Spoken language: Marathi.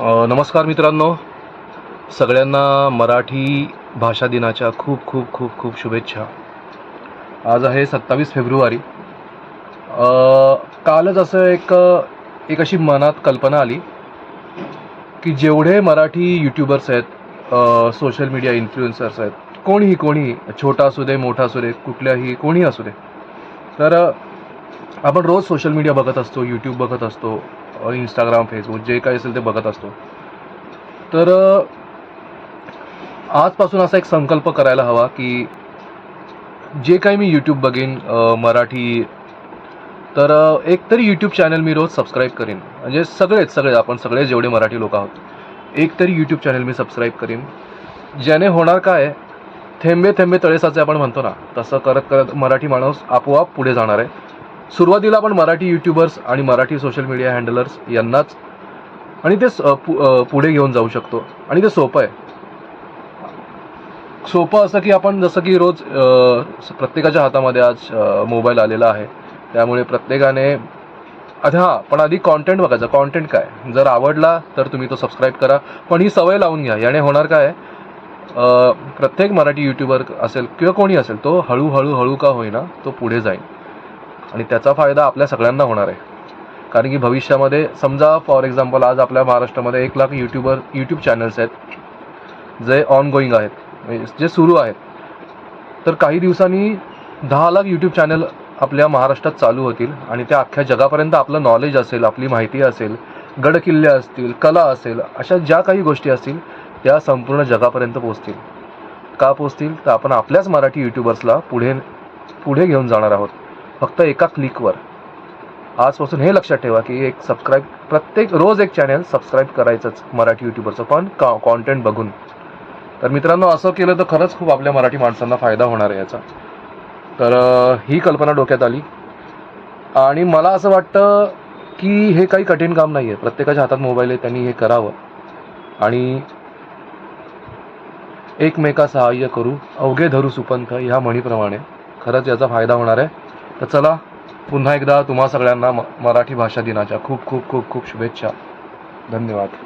नमस्कार मित्रांनो. सगळ्यांना मराठी भाषा दिनाच्या खूप खूप खूप खूप शुभेच्छा. आज आहे सत्तावीस फेब्रुवारी. कालच असं एक एक अशी मनात कल्पना आली की जेवढे मराठी यूट्यूबर्स आहेत सोशल मीडिया इन्फ्लुएन्सर्स आहेत कोणीही कोणीही छोटा असू दे मोठा असू दे कुठल्याही कोणीही असू दे. तर आपण रोज सोशल मीडिया बघत असतो यूट्यूब बघत असतो. इंस्टाग्राम फेसबुक जे काही असेल ते बघत असतो. तर आजपासून असा एक संकल्प करायला हवा की जे काही मी यूट्यूब बघेन मराठी तर एक तरी यूट्यूब चॅनल मी रोज सबस्क्राईब करेन. म्हणजे सगळेच सगळे आपण सगळे जेवढे मराठी लोक आहोत एक तरी यूट्यूब चॅनल मी सबस्क्राईब करीन. ज्याने होणार काय थेंबे थेंबे तळेसाचे आपण म्हणतो ना तसं करत करत मराठी माणूस आपोआप पुढे जाणार आहे. सुरुवातीला आपण मराठी यूट्यूबर्स आणि मराठी सोशल मीडिया हँडलर्स यांनाच आणि ते स- पु- पुढे घेऊन जाऊ शकतो. आणि ते सोपं आहे. सोपं असं की आपण जसं की रोज प्रत्येकाच्या हातामध्ये आज मोबाईल आलेला आहे. त्यामुळे प्रत्येकाने आता हां पण आधी कॉन्टेंट बघायचं. कॉन्टेंट काय? जर आवडला तर तुम्ही तो सबस्क्राईब करा. पण ही सवय लावून घ्या. याने होणार काय? प्रत्येक मराठी यूट्यूबर असेल किंवा कोणी असेल तो हळूहळू हळू का होईना तो पुढे जाईल. आणि त्याचा फायदा आपल्या सगळ्यांना होणार आहे. कारण की भविष्यामध्ये समजा फॉर एक्झाम्पल आज आपल्या महाराष्ट्रामध्ये एक लाख यूट्यूबर यूट्यूब चॅनल्स आहेत जे ऑन गोईंग आहेत म्हणजे जे सुरू आहेत. तर काही दिवसांनी दहा लाख यूट्यूब चॅनल आपल्या महाराष्ट्रात चालू होतील आणि त्या अख्ख्या जगापर्यंत आपलं नॉलेज असेल आपली माहिती असेल गडकिल्ले असतील कला असेल अशा ज्या काही गोष्टी असतील त्या संपूर्ण जगापर्यंत पोचतील का पोचतील तर आपण आपल्याच मराठी यूट्यूबर्सला पुढे पुढे घेऊन जाणार आहोत. फक्त एका क्लिकवर. आजपासून हे लक्षात ठेवा की एक सबस्क्राईब प्रत्येक रोज एक चॅनल सबस्क्राईब करायचंच मराठी यूट्यूबरचं पण का कॉन्टेंट बघून. तर मित्रांनो असं केलं तर खरंच खूप आपल्या मराठी माणसांना फायदा होणार आहे याचा. तर ही कल्पना डोक्यात आली. आणि मला असं वाटतं की हे काही कठीण काम नाही आहे प्रत्येकाच्या हातात मोबाईल आहे त्यांनी हे करावं. आणि एकमेका सहाय्य करू. अवघे धरू सुपंथ ह्या म्हणीप्रमाणे. खरंच याचा फायदा होणार आहे. तर चला पुन्हा एकदा तुम्हा सगळ्यांना म- मराठी भाषा दिनाच्या खूप खूप खूप खूप शुभेच्छा. धन्यवाद.